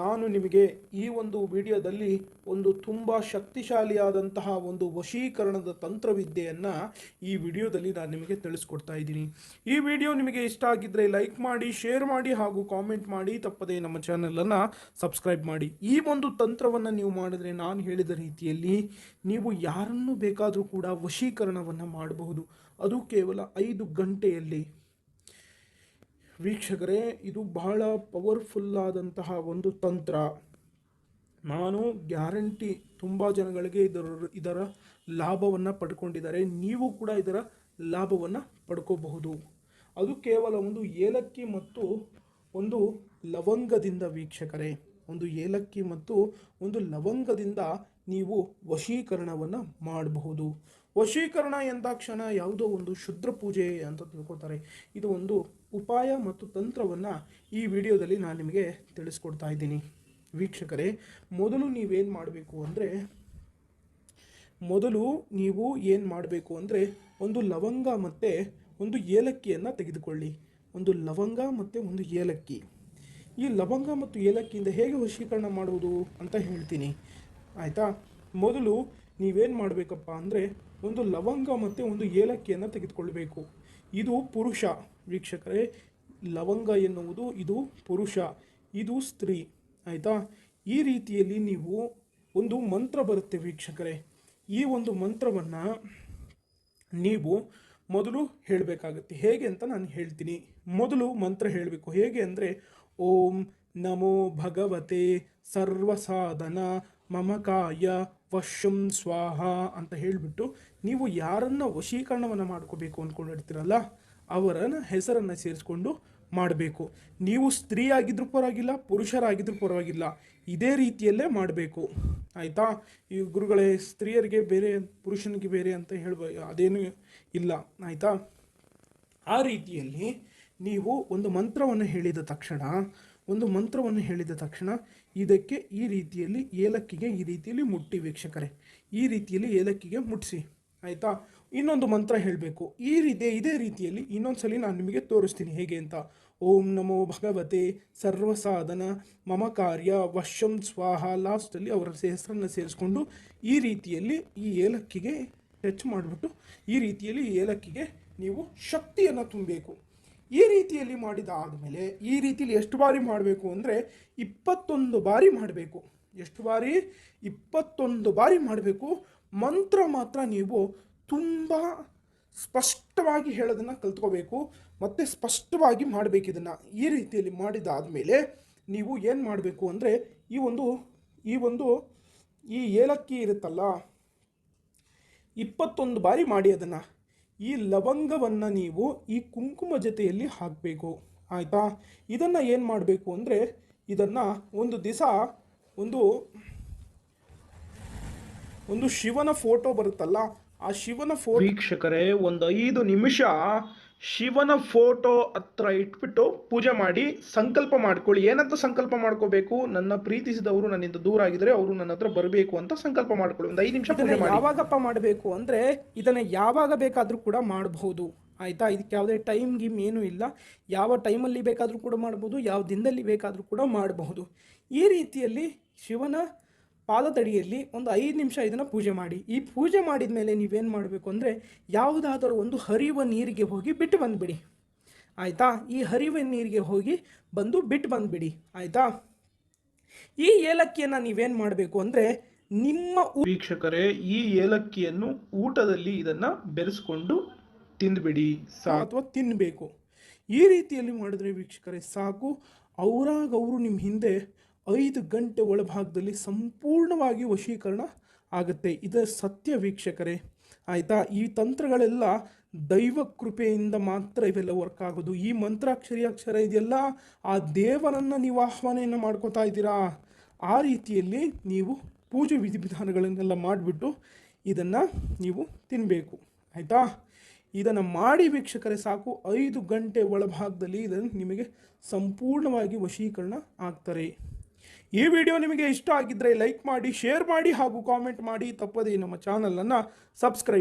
ನಾನು ನಿಮಗೆ ಈ ಒಂದು ವಿಡಿಯೋದಲ್ಲಿ ಒಂದು ತುಂಬ ಶಕ್ತಿಶಾಲಿಯಾದಂತಹ ಒಂದು ವಶೀಕರಣದ ತಂತ್ರವಿದ್ಯೆಯನ್ನು ಈ ವಿಡಿಯೋದಲ್ಲಿ ನಾನು ನಿಮಗೆ ತಿಳಿಸ್ಕೊಡ್ತಾ ಇದ್ದೀನಿ. ಈ ವಿಡಿಯೋ ನಿಮಗೆ ಇಷ್ಟ ಆಗಿದ್ದರೆ ಲೈಕ್ ಮಾಡಿ, ಶೇರ್ ಮಾಡಿ ಹಾಗೂ ಕಾಮೆಂಟ್ ಮಾಡಿ. ತಪ್ಪದೇ ನಮ್ಮ ಚಾನಲನ್ನು ಸಬ್ಸ್ಕ್ರೈಬ್ ಮಾಡಿ. ಈ ಒಂದು ತಂತ್ರವನ್ನು ನೀವು ಮಾಡಿದರೆ ನಾನು ಹೇಳಿದ ರೀತಿಯಲ್ಲಿ ನೀವು ಯಾರನ್ನು ಬೇಕಾದರೂ ಕೂಡ ವಶೀಕರಣವನ್ನು ಮಾಡಬಹುದು. ಅದು ಕೇವಲ ಐದು ಗಂಟೆಯಲ್ಲಿ. ವೀಕ್ಷಕರೇ, ಇದು ಬಹಳ ಪವರ್ಫುಲ್ ಆದಂತಹ ಒಂದು ತಂತ್ರ. ನಾನು ಗ್ಯಾರಂಟಿ ತುಂಬ ಜನಗಳಿಗೆ ಇದರ ಇದರ ಲಾಭವನ್ನು ಪಡ್ಕೊಂಡಿದ್ದಾರೆ. ನೀವು ಕೂಡ ಇದರ ಲಾಭವನ್ನು ಪಡ್ಕೋಬಹುದು. ಅದು ಕೇವಲ ಒಂದು ಏಲಕ್ಕಿ ಮತ್ತು ಒಂದು ಲವಂಗದಿಂದ ವೀಕ್ಷಕರೇ. ಒಂದು ಏಲಕ್ಕಿ ಮತ್ತು ಒಂದು ಲವಂಗದಿಂದ ನೀವು ವಶೀಕರಣವನ್ನು ಮಾಡಬಹುದು. ವಶೀಕರಣ ಎಂದಾಕ್ಷಣ ಯಾವುದೋ ಒಂದು ಶುದ್ರ ಪೂಜೆ ಅಂತ ತಿಳ್ಕೊತಾರೆ ಇದು ಒಂದು ಉಪಾಯ ಮತ್ತು ತಂತ್ರವನ್ನು ಈ ವಿಡಿಯೋದಲ್ಲಿ ನಾನು ನಿಮಗೆ ತಿಳಿಸ್ಕೊಡ್ತಾ ಇದ್ದೀನಿ. ವೀಕ್ಷಕರೇ, ಮೊದಲು ನೀವೇನು ಮಾಡಬೇಕು ಅಂದರೆ, ಮೊದಲು ನೀವು ಏನು ಮಾಡಬೇಕು ಅಂದರೆ, ಒಂದು ಲವಂಗ ಮತ್ತು ಒಂದು ಏಲಕ್ಕಿಯನ್ನು ತೆಗೆದುಕೊಳ್ಳಿ. ಒಂದು ಲವಂಗ ಮತ್ತು ಒಂದು ಏಲಕ್ಕಿ. ಈ ಲವಂಗ ಮತ್ತು ಏಲಕ್ಕಿಯಿಂದ ಹೇಗೆ ವಶೀಕರಣ ಮಾಡುವುದು ಅಂತ ಹೇಳ್ತೀನಿ. ಆಯಿತಾ? ಮೊದಲು ನೀವೇನು ಮಾಡಬೇಕಪ್ಪ ಅಂದರೆ ಒಂದು ಲವಂಗ ಮತ್ತು ಒಂದು ಏಲಕ್ಕಿಯನ್ನು ತೆಗೆದುಕೊಳ್ಬೇಕು. ಇದು ಪುರುಷ. ವೀಕ್ಷಕರೇ, ಲವಂಗ ಎನ್ನುವುದು ಇದು ಪುರುಷ, ಇದು ಸ್ತ್ರೀ. ಆಯಿತಾ? ಈ ರೀತಿಯಲ್ಲಿ ನೀವು ಒಂದು ಮಂತ್ರ ಬರುತ್ತೆ ವೀಕ್ಷಕರೇ. ಈ ಒಂದು ಮಂತ್ರವನ್ನು ನೀವು ಮೊದಲು ಹೇಳಬೇಕಾಗತ್ತೆ. ಹೇಗೆ ಅಂತ ನಾನು ಹೇಳ್ತೀನಿ. ಮೊದಲು ಮಂತ್ರ ಹೇಳಬೇಕು. ಹೇಗೆ ಅಂದರೆ, ಓಂ ನಮೋ ಭಗವತೆ ಸರ್ವಸಾಧನ ಮಮಕಾಯ ವಶಂ ಸ್ವಾಹ ಅಂತ ಹೇಳಿಬಿಟ್ಟು ನೀವು ಯಾರನ್ನು ವಶೀಕರಣವನ್ನು ಮಾಡ್ಕೋಬೇಕು ಅಂದ್ಕೊಂಡಿರ್ತೀರಲ್ಲ ಅವರನ್ನು ಹೆಸರನ್ನು ಸೇರಿಸ್ಕೊಂಡು ಮಾಡಬೇಕು. ನೀವು ಸ್ತ್ರೀ ಆಗಿದ್ರೂ ಪರವಾಗಿಲ್ಲ, ಪುರುಷರಾಗಿದ್ರೂ ಪರವಾಗಿಲ್ಲ, ಇದೇ ರೀತಿಯಲ್ಲೇ ಮಾಡಬೇಕು. ಆಯಿತಾ? ಈ ಗುರುಗಳೇ, ಸ್ತ್ರೀಯರಿಗೆ ಬೇರೆ, ಪುರುಷನಿಗೆ ಬೇರೆ ಅಂತ ಹೇಳ್ಬ ಅದೇನು ಇಲ್ಲ. ಆಯಿತಾ? ಆ ರೀತಿಯಲ್ಲಿ ನೀವು ಒಂದು ಮಂತ್ರವನ್ನು ಹೇಳಿದ ತಕ್ಷಣ ಒಂದು ಮಂತ್ರವನ್ನು ಹೇಳಿದ ತಕ್ಷಣ ಇದಕ್ಕೆ ಈ ರೀತಿಯಲ್ಲಿ ಏಲಕ್ಕಿಗೆ ಈ ರೀತಿಯಲ್ಲಿ ಮುಟ್ಟಿ ವೀಕ್ಷಕರೇ. ಈ ರೀತಿಯಲ್ಲಿ ಏಲಕ್ಕಿಗೆ ಮುಟ್ಟಿಸಿ ಆಯಿತಾ? ಇನ್ನೊಂದು ಮಂತ್ರ ಹೇಳಬೇಕು. ಈ ರೀತಿ, ಇದೇ ರೀತಿಯಲ್ಲಿ ಇನ್ನೊಂದು ಸಲ ನಾನು ನಿಮಗೆ ತೋರಿಸ್ತೀನಿ. ಹೇಗೆ ಅಂತ? ಓಂ ನಮೋ ಭಗವತೆ ಸರ್ವಸಾಧನ ಮಮ ಕಾರ್ಯ ವಶಂ ಸ್ವಾಹ. ಲಾಸ್ಟಲ್ಲಿ ಅವರ ಹೆಸರನ್ನು ಸೇರಿಸ್ಕೊಂಡು ಈ ರೀತಿಯಲ್ಲಿ ಈ ಏಲಕ್ಕಿಗೆ ಟಚ್ ಮಾಡಿಬಿಟ್ಟು ಈ ರೀತಿಯಲ್ಲಿ ಏಲಕ್ಕಿಗೆ ನೀವು ಶಕ್ತಿಯನ್ನು ತುಂಬಬೇಕು. ಈ ರೀತಿಯಲ್ಲಿ ಮಾಡಿದ ಆದಮೇಲೆ ಈ ರೀತಿಯಲ್ಲಿ ಎಷ್ಟು ಬಾರಿ ಮಾಡಬೇಕು ಅಂದರೆ ಇಪ್ಪತ್ತೊಂದು ಬಾರಿ ಮಾಡಬೇಕು. ಎಷ್ಟು ಬಾರಿ? ಇಪ್ಪತ್ತೊಂದು ಬಾರಿ ಮಾಡಬೇಕು. ಮಂತ್ರ ಮಾತ್ರ ನೀವು ತುಂಬ ಸ್ಪಷ್ಟವಾಗಿ ಹೇಳೋದನ್ನು ಕಲ್ತ್ಕೋಬೇಕು. ಮತ್ತು ಸ್ಪಷ್ಟವಾಗಿ ಮಾಡಬೇಕು ಇದನ್ನು. ಈ ರೀತಿಯಲ್ಲಿ ಮಾಡಿದಾದಮೇಲೆ ನೀವು ಏನು ಮಾಡಬೇಕು ಅಂದರೆ ಈ ಒಂದು ಈ ಒಂದು, ಈ ಏಲಕ್ಕಿ ಇರುತ್ತಲ್ಲ, ಇಪ್ಪತ್ತೊಂದು ಬಾರಿ ಮಾಡಿ ಅದನ್ನು. ಈ ಲವಂಗವನ್ನು ನೀವು ಈ ಕುಂಕುಮ ಜೊತೆಯಲ್ಲಿ ಹಾಕಬೇಕು. ಆಯಿತಾ? ಇದನ್ನು ಏನು ಮಾಡಬೇಕು ಅಂದರೆ ಇದನ್ನು ಒಂದು ದಿವಸ ಒಂದು ಒಂದು ಶಿವನ ಫೋಟೋ ಬರುತ್ತಲ್ಲ, ಆ ಶಿವನ ಫೋಟೋ ವೀಕ್ಷಕರೇ, ಒಂದು ಐದು ನಿಮಿಷ ಶಿವನ ಫೋಟೋ ಹತ್ರ ಇಟ್ಬಿಟ್ಟು ಪೂಜೆ ಮಾಡಿ ಸಂಕಲ್ಪ ಮಾಡ್ಕೊಳ್ಳಿ. ಏನಂತ ಸಂಕಲ್ಪ ಮಾಡ್ಕೋಬೇಕು? ನನ್ನ ಪ್ರೀತಿಸಿದವರು ನನ್ನಿಂದ ದೂರ ಆಗಿದ್ರೆ ಅವರು ನನ್ನ ಹತ್ರ ಬರಬೇಕು ಅಂತ ಸಂಕಲ್ಪ ಮಾಡ್ಕೊಳ್ಳಿ. ಒಂದು ಐದು ನಿಮಿಷ ಪೂಜೆ ಮಾಡಿ. ಯಾವಾಗಪ್ಪ ಮಾಡಬೇಕು ಅಂದರೆ ಇದನ್ನು ಯಾವಾಗ ಬೇಕಾದರೂ ಕೂಡ ಮಾಡಬಹುದು. ಆಯಿತಾ? ಇದಕ್ಕೆ ಯಾವುದೇ ಟೈಮ್ ಗಿಮ್ ಏನೂ ಇಲ್ಲ. ಯಾವ ಟೈಮಲ್ಲಿ ಬೇಕಾದರೂ ಕೂಡ ಮಾಡ್ಬೋದು. ಯಾವ ದಿನದಲ್ಲಿ ಬೇಕಾದರೂ ಕೂಡ ಮಾಡಬಹುದು. ಈ ರೀತಿಯಲ್ಲಿ ಶಿವನ ಪಾದದಡಿಯಲ್ಲಿ ಒಂದು ಐದು ನಿಮಿಷ ಇದನ್ನು ಪೂಜೆ ಮಾಡಿ. ಈ ಪೂಜೆ ಮಾಡಿದ ಮೇಲೆ ನೀವೇನು ಮಾಡಬೇಕು ಅಂದರೆ ಯಾವುದಾದರೂ ಒಂದು ಹರಿಯುವ ನೀರಿಗೆ ಹೋಗಿ ಬಿಟ್ಟು ಬಂದುಬಿಡಿ. ಆಯಿತಾ? ಈ ಹರಿಯುವ ನೀರಿಗೆ ಹೋಗಿ ಬಂದು ಬಿಟ್ಟು ಬಂದುಬಿಡಿ. ಆಯಿತಾ? ಈ ಏಲಕ್ಕಿಯನ್ನು ನೀವೇನು ಮಾಡಬೇಕು ಅಂದರೆ ನಿಮ್ಮ ವೀಕ್ಷಕರೇ ಈ ಏಲಕ್ಕಿಯನ್ನು ಊಟದಲ್ಲಿ ಇದನ್ನು ಬೆರೆಸ್ಕೊಂಡು ತಿಂದುಬಿಡಿ. ಸಾ ಅಥವಾ ತಿನ್ನಬೇಕು ಈ ರೀತಿಯಲ್ಲಿ ಮಾಡಿದ್ರೆ ವೀಕ್ಷಕರೇ ಸಾಕು. ಅವರಾಗವರು ನಿಮ್ಮ ಹಿಂದೆ ಐದು ಗಂಟೆ ಒಳಭಾಗದಲ್ಲಿ ಸಂಪೂರ್ಣವಾಗಿ ವಶೀಕರಣ ಆಗುತ್ತೆ. ಇದರ ಸತ್ಯ ವೀಕ್ಷಕರೇ. ಆಯಿತಾ? ಈ ತಂತ್ರಗಳೆಲ್ಲ ದೈವ ಕೃಪೆಯಿಂದ ಮಾತ್ರ ಇವೆಲ್ಲ ವರ್ಕ್ ಆಗೋದು. ಈ ಮಂತ್ರಾಕ್ಷರಿ ಅಕ್ಷರ ಇದೆಲ್ಲ ಆ ದೇವರನ್ನು ನೀವು ಆಹ್ವಾನೆಯನ್ನು ಮಾಡ್ಕೋತಾ ಇದ್ದೀರಾ? ಆ ರೀತಿಯಲ್ಲಿ ನೀವು ಪೂಜೆ ವಿಧಿವಿಧಾನಗಳನ್ನೆಲ್ಲ ಮಾಡಿಬಿಟ್ಟು ಇದನ್ನು ನೀವು ತಿನ್ನಬೇಕು ಆಯಿತಾ? ಇದನ್ನು ಮಾಡಿ ವೀಕ್ಷಕರೇ ಸಾಕು. ಐದು ಗಂಟೆ ಒಳಭಾಗದಲ್ಲಿ ಇದನ್ನು ನಿಮಗೆ ಸಂಪೂರ್ಣವಾಗಿ ವಶೀಕರಣ ಆಗ್ತಾರೆ. ಈ ವಿಡಿಯೋ ನಿಮಗೆ ಇಷ್ಟ ಆಗಿದ್ದರೆ ಲೈಕ್ ಮಾಡಿ, ಶೇರ್ ಮಾಡಿ ಹಾಗೂ ಕಾಮೆಂಟ್ ಮಾಡಿ. ತಪ್ಪದೇ ನಮ್ಮ ಚಾನಲನ್ನು ಸಬ್ಸ್ಕ್ರೈಬ್